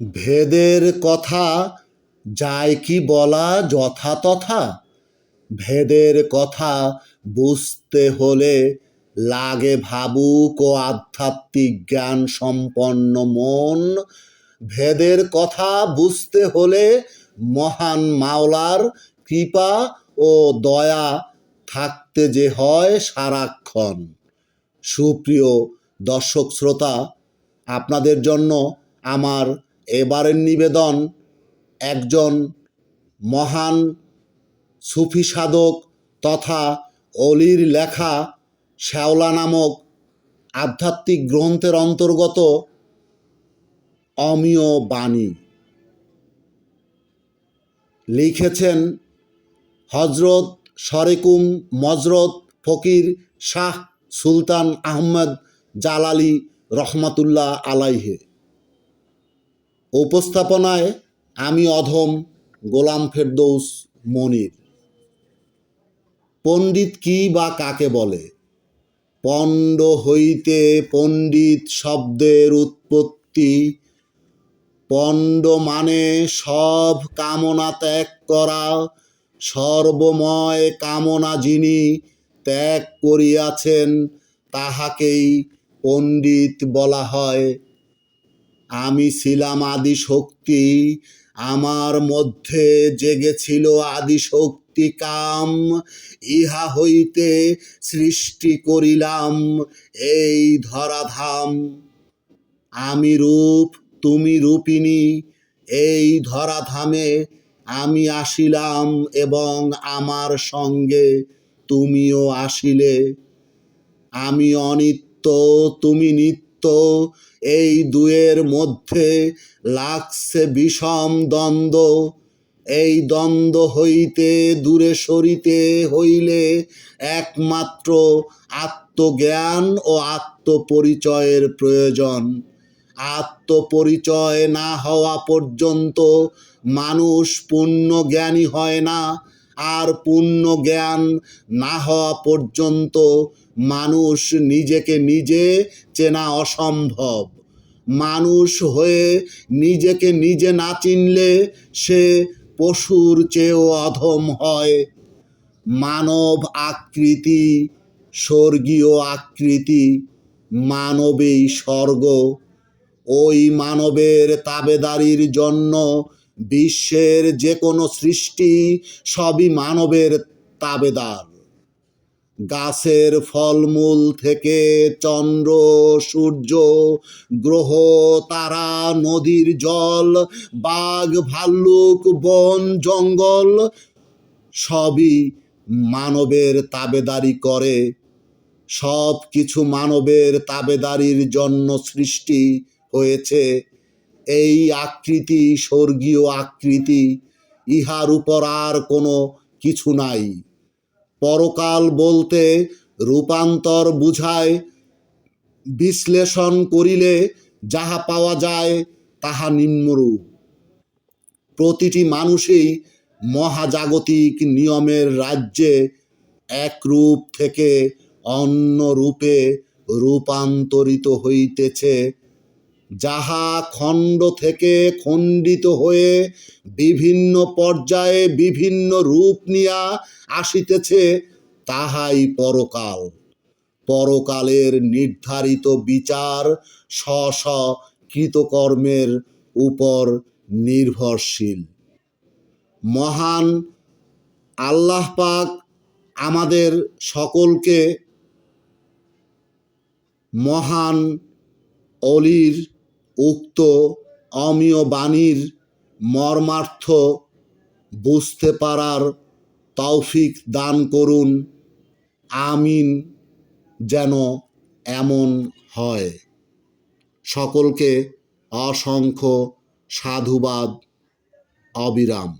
ভেদের কথা যায় কি বলা যথাতথা ভেদের কথা বুঝতে হলে লাগে ভাবুক ও আধ্যাত্মিক জ্ঞান সম্পন্ন মন। ভেদের কথা বুঝতে হলে মহান মাওলার কৃপা ও দয়া থাকতে যে হয় সারাক্ষণ। সুপ্রিয় দর্শক শ্রোতা, আপনাদের জন্য আমার এবারের নিবেদন একজন মহান সুফি সাধক তথা অলির লেখা শ্যাওলা নামক আধ্যাত্মিক গ্রন্থের অন্তর্গত অমীয় বাণী। লিখেছেন হজরত শরেকুম মজরত ফকির শাহ সুলতান আহমদ জালালি রহমাতুল্লাহ আলাইহে। উপস্থাপনায় আমি অধম গোলাম ফেরদৌস মনির। পণ্ডিত কি বা কাকে বলে? পণ্ড হইতে পণ্ডিত শব্দের উৎপত্তি। পণ্ড মানে সব কামনা ত্যাগ করা, সর্বময় কামনা যিনি ত্যাগ করিয়াছেন, তাহাকেই পণ্ডিত বলা হয় আমি ছিলাম আদি শক্তি আমার মধ্যে জেগেছিল আদি শক্তি কাম। ইহা হইতে সৃষ্টি করিলাম এই ধরাধাম। আমি রূপ, তুমি রূপিণী, এই ধরাধামে আমি আসিলাম এবং আমার সঙ্গে তুমিও আসিলে। আমি অনিত্য, তুমি নিত্য এই দুয়ের মধ্যে লাগছে বিষম দ্বন্দ্ব। এই দ্বন্দ্ব হইতে দূরে সরিতে হইলে একমাত্র আত্মজ্ঞান ও আত্মপরিচয়ের প্রয়োজন। আত্মপরিচয় না হওয়া পর্যন্ত মানুষ পূর্ণ জ্ঞানী হয় না। আর পূর্ণ জ্ঞান না হওয়া পর্যন্ত মানুষ নিজেকে নিজে চেনা অসম্ভব। মানুষ হয়ে নিজেকে নিজে না চিনলে সে পশুর চেয়েও অধম হয়। মানব আকৃতি, স্বর্গীয় আকৃতি, মানবেই স্বর্গ। ওই মানবের তাবেদারির জন্য বিশ্বের যে কোনো সৃষ্টি সবই মানবের তাবেদার। গাছের ফলমূল থেকে চন্দ্র, সূর্য, গ্রহ, তারা, নদীর জল, বাঘ, ভাল্লুক, বন, জঙ্গল সবই মানবের তাবেদারি করে। সব কিছু মানবের তাবেদারির জন্য সৃষ্টি হয়েছে। এই আকৃতি, স্বর্গীয় আকৃতি, ইহার উপর আর কোনো কিছু নাই। পরকাল বলতে রূপান্তর বুঝায়, বিশ্লেষণ করিলে যাহা পাওয়া যায় তাহা নিম্নরূপ। প্রতিটি মানুষই মহাজাগতিক নিয়মের রাজ্যে এক রূপ থেকে অন্য রূপে রূপান্তরিত হইতেছে। যাহা খণ্ড থেকে খণ্ডিত হয়ে বিভিন্ন পর্যায়ে বিভিন্ন রূপ নিয়া আসিতেছে, তাহাই পরকাল। পরকালের নির্ধারিত বিচার স্ব স্ব কৃতকর্মের উপর নির্ভরশীল। মহান আল্লাহ পাক আমাদের সকলকে মহান অলির উক্ত অমীয় বাণীর মর্মার্থ বুঝতে পারার তৌফিক দান করুন। আমিন যেন এমন হয়। সকলকে অসংখ্য সাধুবাদ, অবিরাম।